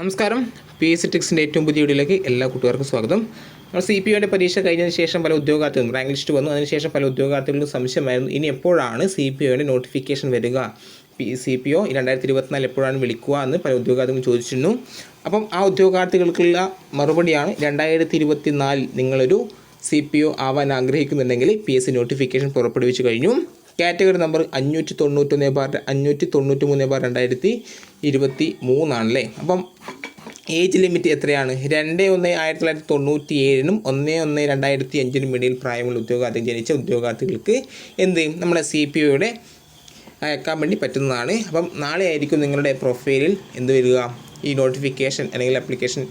നമസ്കാരം. P S ടിക്സിന്റെ ഏറ്റവും പുതിയ വീഡിയോയിലേക്ക് എല്ലാ കൂട്ടുകാർക്കും സ്വാഗതം. നമ്മൾ സി പി ഒയുടെ പരീക്ഷ കഴിഞ്ഞതിന് ശേഷം പല ഉദ്യോഗാർത്ഥികളും റാങ്ക് ലിസ്റ്റ് വന്നു. അതിനുശേഷം പല ഉദ്യോഗാർത്ഥികൾക്കും സംശയമായിരുന്നു. ഇനി എപ്പോഴാണ് സി പി ഒയുടെ നോട്ടിഫിക്കേഷൻ വരിക? പി സി പി ഒ രണ്ടായിരത്തി ഇരുപത്തിനാല് എപ്പോഴാണ് വിളിക്കുക എന്ന് പല ഉദ്യോഗാർത്ഥികളും ചോദിച്ചിരുന്നു. അപ്പം ആ ഉദ്യോഗാർത്ഥികൾക്കുള്ള മറുപടിയാണ് രണ്ടായിരത്തി ഇരുപത്തി നാലിൽ നിങ്ങളൊരു സി പി ഒ ആവാൻ ആഗ്രഹിക്കുന്നുണ്ടെങ്കിൽ പി എസ് സി നോട്ടിഫിക്കേഷൻ പുറപ്പെടുവിച്ചു കഴിഞ്ഞു. കാറ്റഗറി നമ്പർ അഞ്ഞൂറ്റി തൊണ്ണൂറ്റൊന്ന് ബാർ അഞ്ഞൂറ്റി തൊണ്ണൂറ്റി മൂന്ന് ബാർ രണ്ടായിരത്തി ഇരുപത്തി മൂന്നാണല്ലേ അപ്പം ഏജ് ലിമിറ്റ് എത്രയാണ്? രണ്ട് ഒന്ന് ആയിരത്തി തൊള്ളായിരത്തി തൊണ്ണൂറ്റി ഏഴിനും ഒന്ന് ഒന്ന് രണ്ടായിരത്തി അഞ്ചിനും ഇടയിൽ പ്രായമുള്ള ഉദ്യോഗാർത്ഥി ജനിച്ച ഉദ്യോഗാർത്ഥികൾക്ക് എന്ത് നമ്മുടെ സി പി ഒയുടെ അയക്കാൻ വേണ്ടി പറ്റുന്നതാണ്. അപ്പം നാളെ ആയിരിക്കും നിങ്ങളുടെ പ്രൊഫൈലിൽ എന്ത് വരിക? ഈ നോട്ടിഫിക്കേഷൻ അല്ലെങ്കിൽ അപ്ലിക്കേഷൻ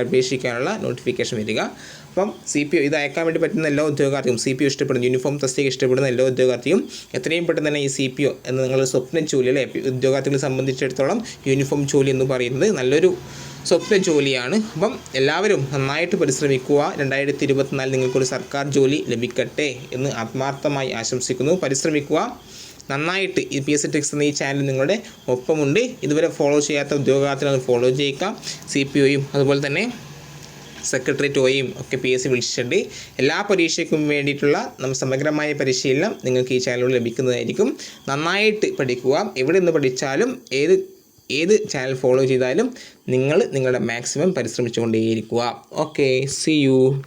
അപേക്ഷിക്കാനുള്ള നോട്ടിഫിക്കേഷൻ വരിക. അപ്പം സി പി ഒ ഇത് അയക്കാൻ വേണ്ടി പറ്റുന്ന എല്ലാ ഉദ്യോഗാർത്ഥിയും സി പി ഒ ഇഷ്ടപ്പെടുന്ന യൂണിഫോം തസ്തിക ഇഷ്ടപ്പെടുന്ന എല്ലാ ഉദ്യോഗാർത്ഥിയും എത്രയും പെട്ടെന്ന് തന്നെ ഈ സി പി ഒ എന്ന് നിങ്ങളുടെ സ്വപ്ന ജോലി അല്ലെ ഉദ്യോഗാർത്ഥികളെ സംബന്ധിച്ചിടത്തോളം യൂണിഫോം ജോലി എന്ന് പറയുന്നത് നല്ലൊരു സ്വപ്ന ജോലിയാണ് അപ്പം എല്ലാവരും നന്നായിട്ട് പരിശ്രമിക്കുക. രണ്ടായിരത്തി ഇരുപത്തിനാലിൽ നിങ്ങൾക്കൊരു സർക്കാർ ജോലി ലഭിക്കട്ടെ എന്ന് ആത്മാർത്ഥമായി ആശംസിക്കുന്നു. പരിശ്രമിക്കുക. നന്നായിട്ട് ഈ പി എസ് സി ടെക്സ് എന്ന ഈ ചാനൽ നിങ്ങളുടെ ഒപ്പമുണ്ട്. ഇതുവരെ ഫോളോ ചെയ്യാത്ത ഉദ്യോഗാർത്ഥികൾ ഫോളോ ചെയ്യുക സി പി ഒയും അതുപോലെ തന്നെ സെക്രട്ടേറിയറ്റ് ഒയും ഒക്കെ പി എസ് സി വിളിച്ചിട്ടുണ്ട്. എല്ലാ പരീക്ഷയ്ക്കും വേണ്ടിയിട്ടുള്ള നമ്മൾ സമഗ്രമായ പരിശീലനം നിങ്ങൾക്ക് ഈ ചാനലിലൂടെ ലഭിക്കുന്നതായിരിക്കും. നന്നായിട്ട് പഠിക്കുക. എവിടെ നിന്ന് പഠിച്ചാലും ഏത് ഏത് ചാനൽ ഫോളോ ചെയ്താലും നിങ്ങൾ നിങ്ങളുടെ മാക്സിമം പരിശ്രമിച്ചുകൊണ്ടേയിരിക്കുക. Okay see you